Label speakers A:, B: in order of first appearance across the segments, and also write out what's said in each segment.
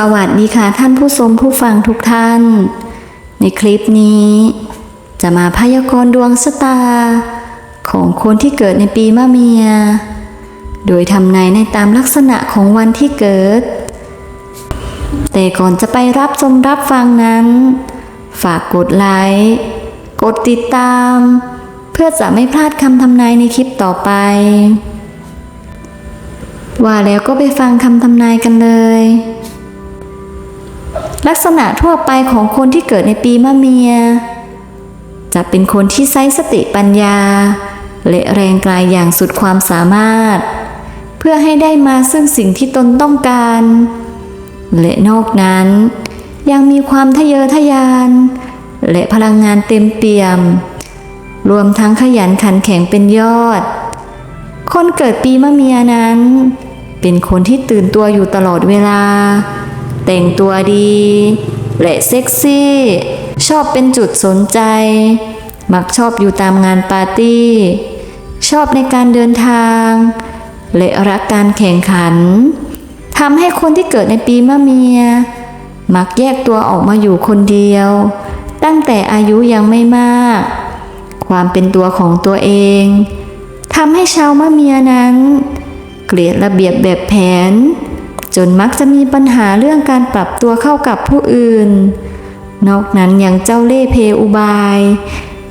A: สวัสดีค่ะท่านผู้ชมผู้ฟังทุกท่าน ในคลิปนี้ จะมาพยากรณ์ดวงชะตา ของคนที่เกิดในปีมะเมีย โดยทำนายในตามลักษณะของวันที่เกิด แต่ก่อนจะไปรับชมรับฟังนั้น ฝากกดไลค์กดติดตาม เพื่อจะไม่พลาดคำทำนายในคลิปต่อไป ว่าแล้วก็ไปฟังคำทำนายกันเลย ลักษณะทั่วไปของคนที่เกิดในปีมะเมีย จะเป็นคนที่ใช้สติปัญญา และแรงกายอย่างสุดความสามารถ เพื่อให้ได้มาซึ่งสิ่งที่ตนต้องการ และนอกนั้น ยังมีความทะเยอทะยาน และพลังงานเต็มเปี่ยม รวมทั้งขยันขันแข็งเป็นยอด คนเกิดปีมะเมียนั้น เป็นคนที่ตื่นตัวอยู่ตลอดเวลา แต่งตัวดี และเซ็กซี่ ชอบเป็นจุดสนใจ มักชอบอยู่ตามงานปาร์ตี้ ชอบในการเดินทาง และรักการแข่งขันทำให้คนที่เกิดในปีมะเมีย มักแยกตัวออกมาอยู่คนเดียว ตั้งแต่อายุยังไม่มาก ความเป็นตัวของตัวเองทำให้ชาวมะเมียนั้น เกลียดระเบียบแบบแผน จนมักจะมีปัญหาเรื่องการปรับตัวเข้ากับผู้อื่น นอกนั้นยังเจ้าเล่ห์เพอุบาย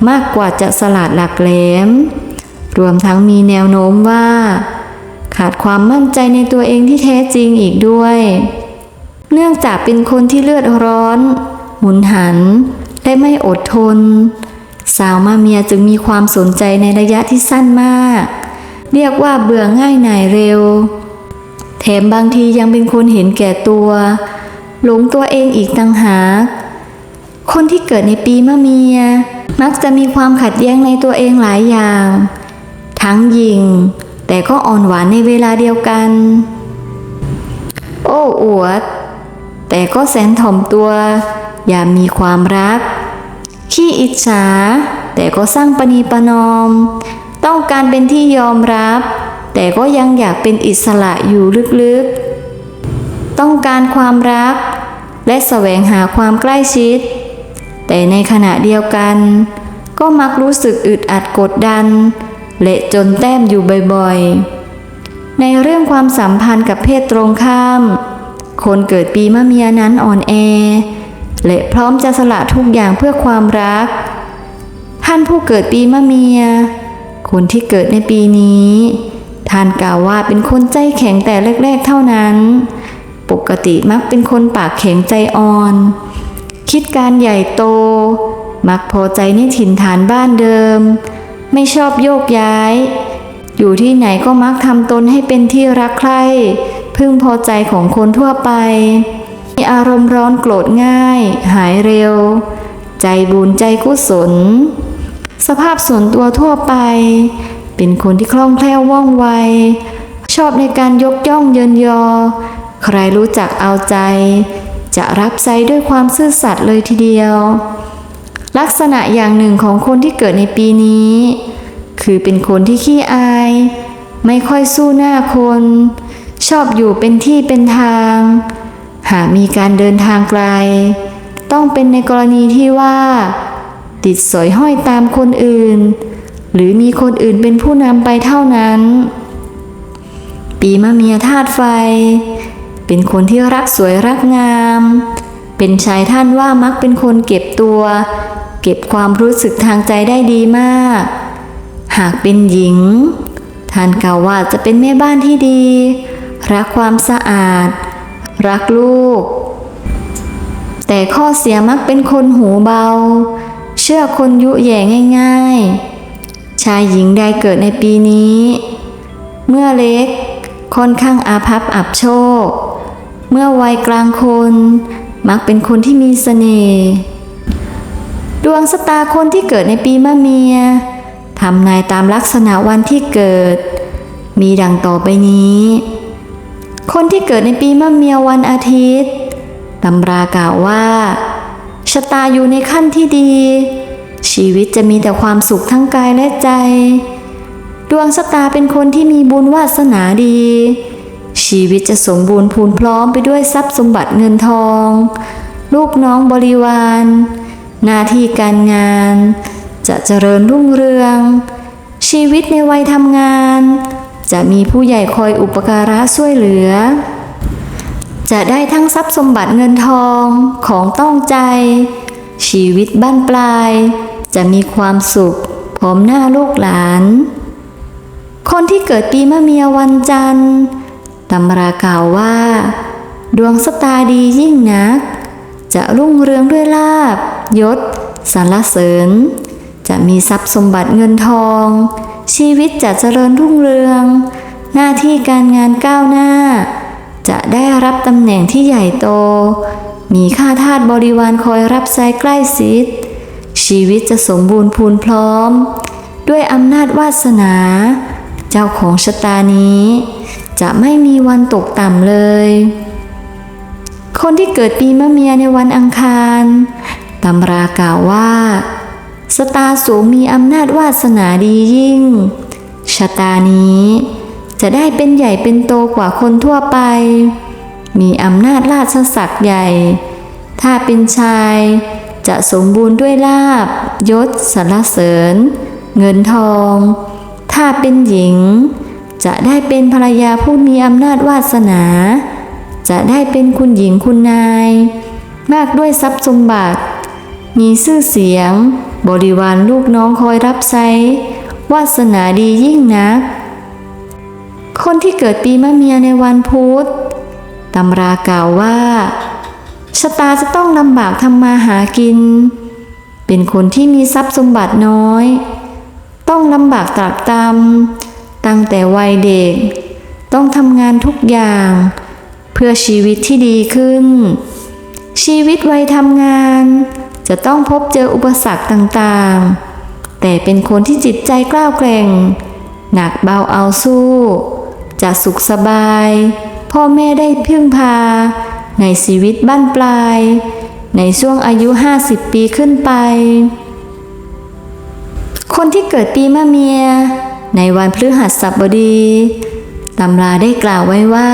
A: มากกว่าจะสลัดหลักแหลม รวมทั้งมีแนวโน้มว่า ขาดความมั่นใจในตัวเองที่แท้จริงอีกด้วย เนื่องจากเป็นคนที่เลือดร้อน หมุนหัน และไม่อดทน สาวมาเมียจึงมีความสนใจในระยะที่สั้นมาก เรียกว่าเบื่อง่ายหน่ายเร็ว ถมบางทียังเป็นคนเห็นแก่ตัว หลงตัวเองอีกต่างหาก คนที่เกิดในปีมะเมีย มักจะมีความขัดแย้งในตัวเองหลายอย่าง ทั้งยิง แต่ก็อ่อนหวานในเวลาเดียวกัน โอ้อวด แต่ก็แสนถ่อมตัว อย่ามีความรัก ขี้อิจฉา แต่ก็สร้างปณีประนอม ต้องการเป็นที่ยอมรับ แต่ก็ยังอยากเป็นอิสระอยู่ลึกๆ ต้องการความรัก และแสวงหาความใกล้ชิด แต่ในขณะเดียวกัน ก็มักรู้สึกอึดอัดกดดัน และจนแต้มอยู่บ่อยๆ ในเรื่องความสัมพันธ์กับเพศตรงข้าม คนเกิดปีมะเมียนั้นอ่อนแอ และพร้อมจะสละทุกอย่างเพื่อความรัก ท่านผู้เกิดปีมะเมียคนที่เกิดในปีนี้ ท่านกล่าวว่าเป็นคนใจแข็งแต่แรกๆเท่านั้น ปกติมักเป็นคนปากแข็งใจอ่อน คิดการใหญ่โต มักพอใจในถิ่นฐานบ้านเดิม ไม่ชอบโยกย้าย อยู่ที่ไหนก็มักทำตนให้เป็นที่รักใคร่พึงพอใจของคนทั่วไป มีอารมณ์ร้อนโกรธง่าย หายเร็ว ใจบุญใจกุศล สภาพส่วนตัวทั่วไป เป็นคนที่คล่องแคล่วว่องไว ชอบในการยกย่องเยินยอ ใครรู้จักเอาใจ จะรับใช้ด้วยความซื่อสัตย์เลยทีเดียว ลักษณะอย่างหนึ่งของคนที่เกิดในปีนี้ คือเป็นคนที่ขี้อาย ไม่ค่อยสู้หน้าคน ชอบอยู่เป็นที่เป็นทาง หากมีการเดินทางไกล ต้องเป็นในกรณีที่ว่า ติดสอยห้อยตามคนอื่น หรือมีคนอื่นเป็นผู้นำไปเท่านั้น ปีมะเมียธาตุไฟ เป็นคนที่รักสวยรักงาม เป็นชายท่านว่ามักเป็นคนเก็บตัว เก็บความรู้สึกทางใจได้ดีมาก หากเป็นหญิง ท่านกล่าวว่าจะเป็นแม่บ้านที่ดี รักความสะอาด รักลูก แต่ข้อเสียมักเป็นคนหูเบา เชื่อคนยุแย่ง่าย ๆ ชายหญิงใดเกิดในปีนี้ เมื่อเล็ก ค่อนข้างอาภัพอับโชค เมื่อวัยกลางคน มักเป็นคนที่มีเสน่ห์ดวงสตาคนที่เกิดในปีมะเมียทำนายตามลักษณะวันที่เกิด มีดังต่อไปนี้ คนที่เกิดในปีมะเมียวันอาทิตย์ตำรากล่าวว่าชะตาอยู่ในขั้นที่ดี ชีวิตจะมีแต่ความสุขทั้งกายและใจ ดวงชะตาเป็นคนที่มีบุญวาสนาดี ชีวิตจะสมบูรณ์พูนพร้อมไปด้วยทรัพย์สมบัติเงินทอง ลูกน้องบริวาร หน้าที่การงาน จะเจริญรุ่งเรือง ชีวิตในวัยทำงาน จะมีผู้ใหญ่คอยอุปการะช่วยเหลือ จะได้ทั้งทรัพย์สมบัติเงินทองของต้องใจชีวิตบ้านปลาย จะมีความสุขพร้อมหน้าลูกหลาน คนที่เกิดปีมะเมียวันจันทร์ตำรากล่าวว่า ดวงสตาดียิ่งนัก จะรุ่งเรืองด้วยลาบยศสรรเสริญ จะมีทรัพย์สมบัติเงินทอง ชีวิตจะเจริญรุ่งเรือง หน้าที่การงานก้าวหน้า จะได้รับตำแหน่งที่ใหญ่โต มีข้าทาสบริวารคอยรับใช้ใกล้ชิด ชีวิตจะสมบูรณ์พูนพร้อม ด้วยอำนาจวาสนา เจ้าของชะตานี้ จะไม่มีวันตกต่ำเลย คนที่เกิดปีมะเมียในวันอังคารตำรากล่าวว่าสตาสูงมีอำนาจวาสนาดียิ่ง ชะตานี้ จะได้เป็นใหญ่เป็นโตกว่าคนทั่วไป มีอำนาจราชศักดิ์ใหญ่ ถ้าเป็นชาย จะสมบูรณ์ด้วยลาบยศสรรเสริญ เงินทอง ถ้าเป็นหญิง จะได้เป็นภรรยาผู้มีอำนาจวาสนา จะได้เป็นคุณหญิงคุณนาย มากด้วยทรัพย์สมบัติ มีชื่อเสียง บริวารลูกน้องคอยรับใช้วาสนาดียิ่งนักคนที่เกิดปีมะเมียในวันพุธตำรากล่าวว่า ชะตาจะต้องลำบากทำมาหากิน เป็นคนที่มีทรัพย์สมบัติน้อย ต้องลำบากตรากตำตั้งแต่วัยเด็ก ต้องทำงานทุกอย่าง เพื่อชีวิตที่ดีขึ้น ชีวิตวัยทำงาน จะต้องพบเจออุปสรรคต่างๆ แต่เป็นคนที่จิตใจกล้าวแกร่ง หนักเบาเอาสู้ จะสุขสบาย พ่อแม่ได้พึ่งพา ในชีวิตบ้านปลาย ในช่วงอายุ 50 ปีขึ้นไป คนที่เกิดปีมะเมีย ในวันพฤหัสบดีตำราได้กล่าวไว้ว่า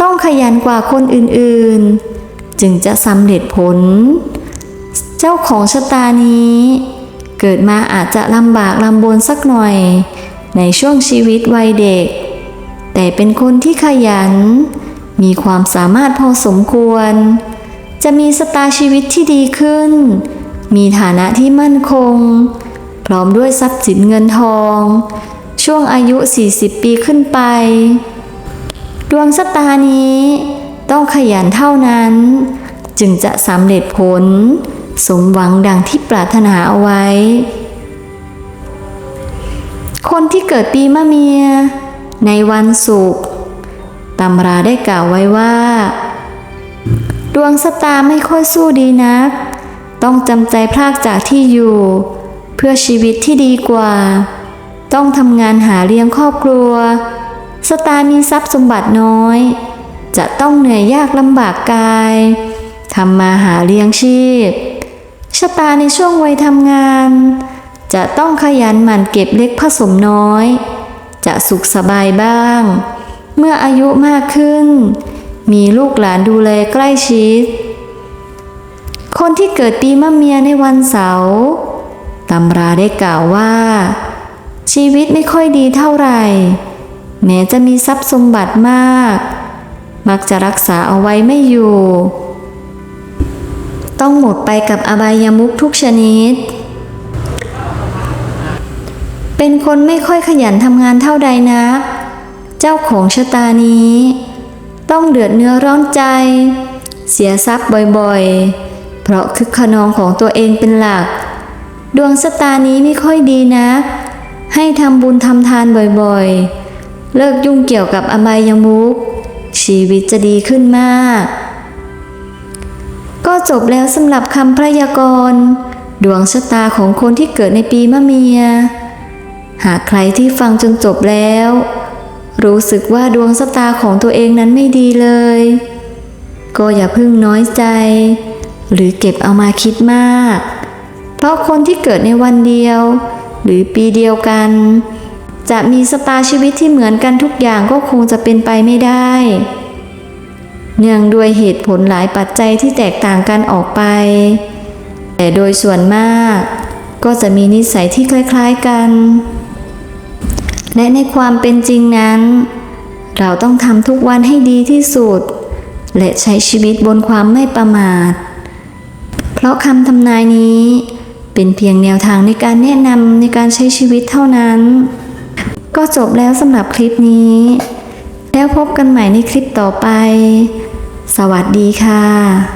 A: ต้องขยันกว่าคนอื่นๆ จึงจะสำเร็จผล เจ้าของชะตานี้ เกิดมาอาจจะลำบากลำบนสักหน่อย ในช่วงชีวิตวัยเด็ก แต่เป็นคนที่ขยัน มีความสามารถพอสมควร จะมีสตาชีวิตที่ดีขึ้น มีฐานะที่มั่นคง พร้อมด้วยทรัพย์สินเงินทอง ช่วงอายุ 40 ปีขึ้นไป ดวงชะตานี้ต้องขยันเท่านั้น จึงจะสำเร็จผล สมหวังดังที่ปรารถนาเอาไว้ คนที่เกิดปีมะเมีย ในวันศุกร์ ตำราได้กล่าวไว้ว่า ดวงสตาไม่ค่อยสู้ดีนัก ต้องจำใจพลากจากที่อยู่ เพื่อชีวิตที่ดีกว่า ต้องทำงานหาเลี้ยงครอบครัว สตามีทรัพย์สมบัติน้อย จะต้องเหนื่อยยากลำบากกายทำมาหาเลี้ยงชีพ ชะตาในช่วงวัยทำงาน จะต้องขยันหมั่นเก็บเล็กผสมน้อย จะสุขสบายบ้าง เมื่ออายุมากขึ้น มีลูกหลานดูแลใกล้ชิด คนที่เกิดปีมะเมียในวันเสาร์ตำราได้กล่าวว่า ชีวิตไม่ค่อยดีเท่าไหร่ แม้จะมีทรัพย์สมบัติมาก มักจะรักษาเอาไว้ไม่อยู่ ต้องหมดไปกับอบายามุขทุกชนิด เป็นคนไม่ค่อยขยันทำงานเท่าใดนัก จ้าของชะตานี้ ต้องเดือดเนื้อร้อนใจ เสียทรัพย์บ่อยๆ เพราะคึกขนองของตัวเองเป็นหลัก ดวงชะตานี้ไม่ค่อยดีนักให้ทำบุญทำทานบ่อยๆ เลิกยุ่งเกี่ยวกับอบายมุขชีวิตจะดีขึ้นมาก ก็จบแล้วสำหรับคำพยากรณ์ดวงชะตาของคนที่เกิดในปีมะเมีย หากใครที่ฟังจนจบแล้ว รู้สึกว่าดวงชะตาของตัวเองนั้นไม่ดีเลย ก็อย่าพึ่งน้อยใจ หรือเก็บเอามาคิดมาก เพราะคนที่เกิดในวันเดียว หรือปีเดียวกัน จะมีสตาชีวิตที่เหมือนกันทุกอย่างก็คงจะเป็นไปไม่ได้ เนื่องด้วยเหตุผลหลายปัจจัยที่แตกต่างกันออกไป แต่โดยส่วนมาก ก็จะมีนิสัยที่คล้าย ๆกัน และในความเป็นจริงนั้น เราต้องทำทุกวันให้ดีที่สุด และใช้ชีวิตบนความไม่ประมาท เพราะคำทำนายนี้เป็นเพียงแนวทางในการแนะนำในการใช้ชีวิตเท่านั้น ก็จบแล้วสำหรับคลิปนี้ แล้วพบกันใหม่ในคลิปต่อไป สวัสดีค่ะ